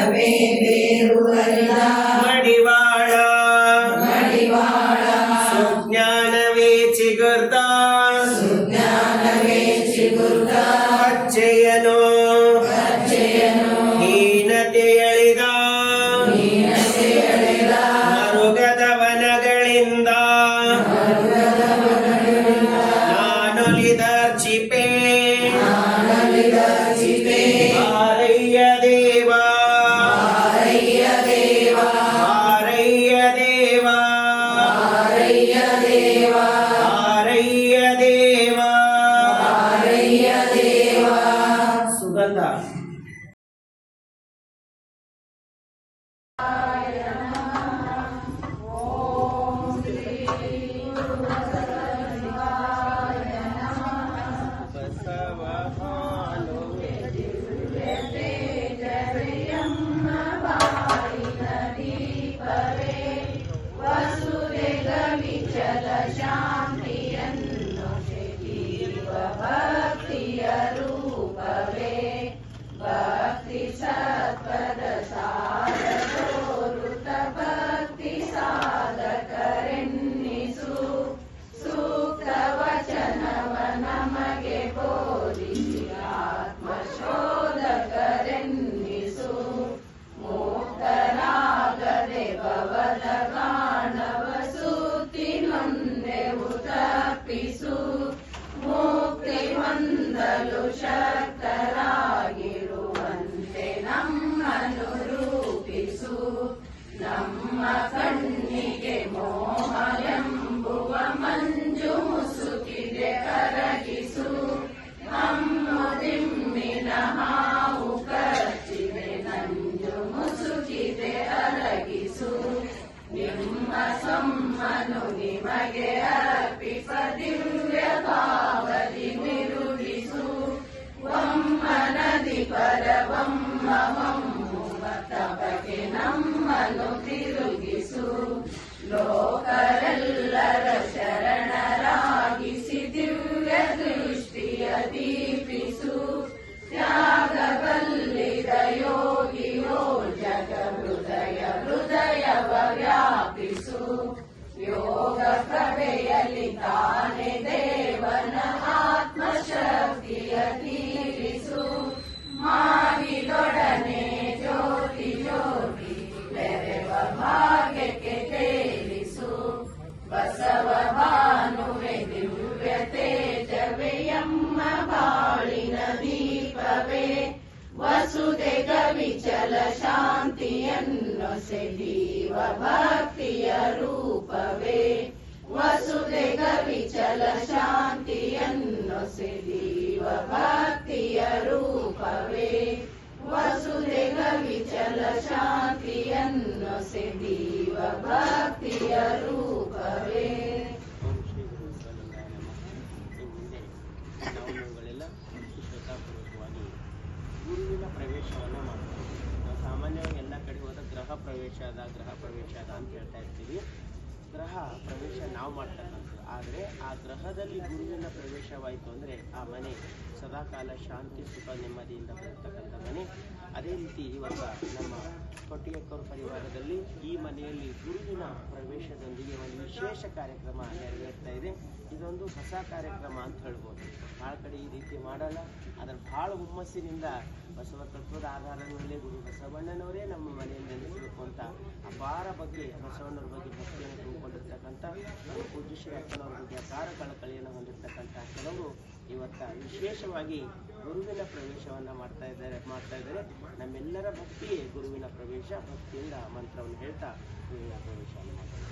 ಜ್ಞಾನವೇ ಬೇರುವರಿದ ಮಡಿವಾಳ ಮಡಿವಾಳ ಸುಜ್ಞಾನವೇ ಚಿಗುರ್ತ ಜ್ಞಾನವೇ ಚಿಗುರ್ತ ಅಚ್ಚೆಯನು ಅಜ್ಜೆಯನು ಹೀನತೆ ಎಳಿದ ಹೀನತೆ ಎಳೆದ ಮರುಗದ ವನಗಳಿಂದ ನಾನೊಲಿದರ್ಚಿಪೆ ನಾನಲಿದ ನಿಮಗೆ ಅರ್ಪಿಸ ದಿವ್ಯ ಭಾವದಿ ನಿರುಗಿಸು ಒಮ್ಮನದಿ ಪರವಮ್ಮ ಬಾಳಿನ ದೀಪವೇ ವಸುದೆ ಗವಿಚಲ ಶಾಂತಿಯನ್ನು ಸೆದೀವ ಭಕ್ತಿಯ ರೂಪವೇ ವಸುದೆ ಗವಿಚಲ ಶಾಂತಿಯನ್ನು प्रवेशादा ग्रह प्रवेशादान करता है इसके लिए ಗ್ರಹ ಪ್ರವೇಶ ನಾವು ಮಾಡ್ತಕ್ಕಂಥದ್ದು ಆದರೆ ಆ ಗ್ರಹದಲ್ಲಿ ಗುರುವಿನ ಪ್ರವೇಶವಾಯಿತು ಅಂದರೆ ಆ ಮನೆ, ಸದಾಕಾಲ ಶಾಂತಿ, ಸುಖ, ನೆಮ್ಮದಿಯಿಂದ ಬರತಕ್ಕಂಥ ಮನೆ. ಅದೇ ರೀತಿ ಇವಾಗ ನಮ್ಮ ಕೊಟ್ಟಿಗೆಕ್ಕೂರು ಪರಿವಾರದಲ್ಲಿ ಈ ಮನೆಯಲ್ಲಿ ಗುರುವಿನ ಪ್ರವೇಶದೊಂದಿಗೆ ಒಂದು ವಿಶೇಷ ಕಾರ್ಯಕ್ರಮ ನೆರವೇರ್ತಾ ಇದೆ. ಇದೊಂದು ಹೊಸ ಕಾರ್ಯಕ್ರಮ ಅಂತ ಹೇಳ್ಬೋದು. ಭಾಳ ಕಡೆ ಈ ರೀತಿ ಮಾಡಲ್ಲ. ಅದರ ಭಾಳ ಹುಮ್ಮಸ್ಸಿನಿಂದ ಬಸವ ತತ್ವದ ಆಧಾರದ ಗುರು ಬಸವಣ್ಣನವರೇ ನಮ್ಮ ಮನೆಯಲ್ಲಿ ನೆಲೆಸಬೇಕು ಅಂತ ಅಪಾರ ಬಗ್ಗೆ ಬಸವಣ್ಣವ್ರ ಬಗ್ಗೆ ಭಕ್ತಿಯನ್ನು ಹೊಂದಿರತಕ್ಕಂಥ ನಮ್ಮ ಪೂಜ್ಯ ಶ್ರೀರಂಗನವರಿಗೆ ಅಪಾರ ಕಳಕಳಿಯನ್ನು ಹೊಂದಿರತಕ್ಕಂಥ ಕೆಲವರು ಇವತ್ತ ವಿಶೇಷವಾಗಿ ಗುರುವಿನ ಪ್ರವೇಶವನ್ನು ಮಾಡ್ತಾ ಇದ್ದಾರೆ ಮಾಡ್ತಾ ಇದ್ದಾರೆ. ನಮ್ಮೆಲ್ಲರ ಭಕ್ತಿಯೇ ಗುರುವಿನ ಪ್ರವೇಶ, ಭಕ್ತಿಯಿಂದ ಮಂತ್ರವನ್ನು ಹೇಳ್ತಾ ಗುರುವಿನ ಪ್ರವೇಶವನ್ನು ಮಾಡ್ತಾರೆ